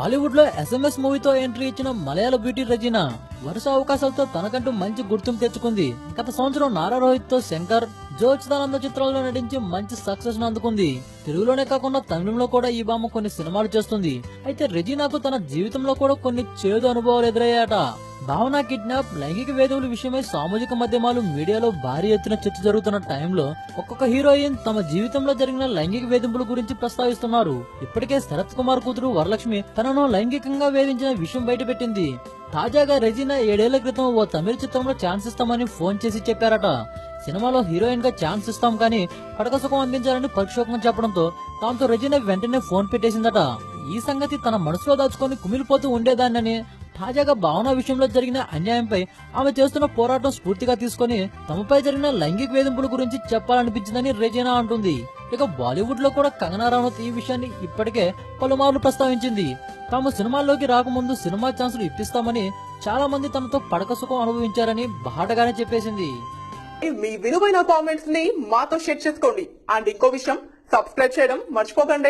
బాలీవుడ్లో ఎస్ఎంఎస్ మూవీతో ఎంట్రీ ఇచ్చిన మలయాళ బ్యూటీ రజీనా వరుస అవకాశాలతో తనకంటూ మంచి గుర్తింపు తెచ్చుకుంది. గత సంవత్సరం నారా రోహిత్తో శంకర్ జోచిదానంద చిత్రాల్లో నటించి మంచి సక్సెస్ను అందుకుంది. తెలుగులోనే కాకుండా తమిళంలో కూడా ఈ భామ కొన్ని సినిమాలు చేస్తుంది. అయితే రెజీనాకు తన జీవితంలో కూడా కొన్ని చేదు అనుభవాలు ఎదురయ్యాట భావన కిడ్నాప్ లైంగిక వేధువుల విషయమై సామాజిక మాధ్యమాలు మీడియాలో భారీ ఎత్తున చర్చ జరుగుతున్న టైంలో ఒక్కొక్క హీరోయిన్ తమ జీవితంలో జరిగిన లైంగిక వేధింపుల గురించి ప్రస్తావిస్తున్నారు. ఇప్పటికే శరత్ కుమార్ కూతురు వరలక్ష్మి తనను లైంగికంగా వేధించిన విషయం బయటపెట్టింది. తాజాగా రెజీనా ఏడేళ్ళ క్రితం ఓ తమిళ చిత్రంలో ఛాన్స్ ఇస్తామని ఫోన్ చేసి చెప్పారట. సినిమాలో హీరోయిన్గా ఛాన్స్ ఇస్తాం కానీ పడక సుఖం అందించాలని పరిశోకం చెప్పడంతో దాంతో రెజీనా వెంటనే ఫోన్ పెట్టేసిందట. ఈ సంగతి తన మనసులో దాచుకొని కుమిలిపోతూ ఉండేదాన్నని తాజాగా భావన విషయంలో జరిగిన అన్యాయంపై ఆమె చేస్తున్న పోరాటం స్ఫూర్తిగా తీసుకొని తమపై జరిగిన లైంగిక వేధింపుల గురించి చెప్పాలనిపించిందని రెజీనా అంటుంది. ఇక బాలీవుడ్లో కూడా కంగనా రనౌత్ ఈ విషయాన్ని ఇప్పటికే పలుమార్లు ప్రస్తావించింది. తాము సినిమాల్లోకి రాకముందు సినిమా ఛాన్సులు ఇప్పిస్తామని చాలా మంది తనతో పడక సుఖం అనుభవించారని బాటగానే చెప్పేసింది. మీ విలువైన కామెంట్స్ని మాతో షేర్ చేసుకోండి. అండ్ ఇంకో విషయం సబ్స్క్రైబ్ చేయడం మర్చిపోకండి.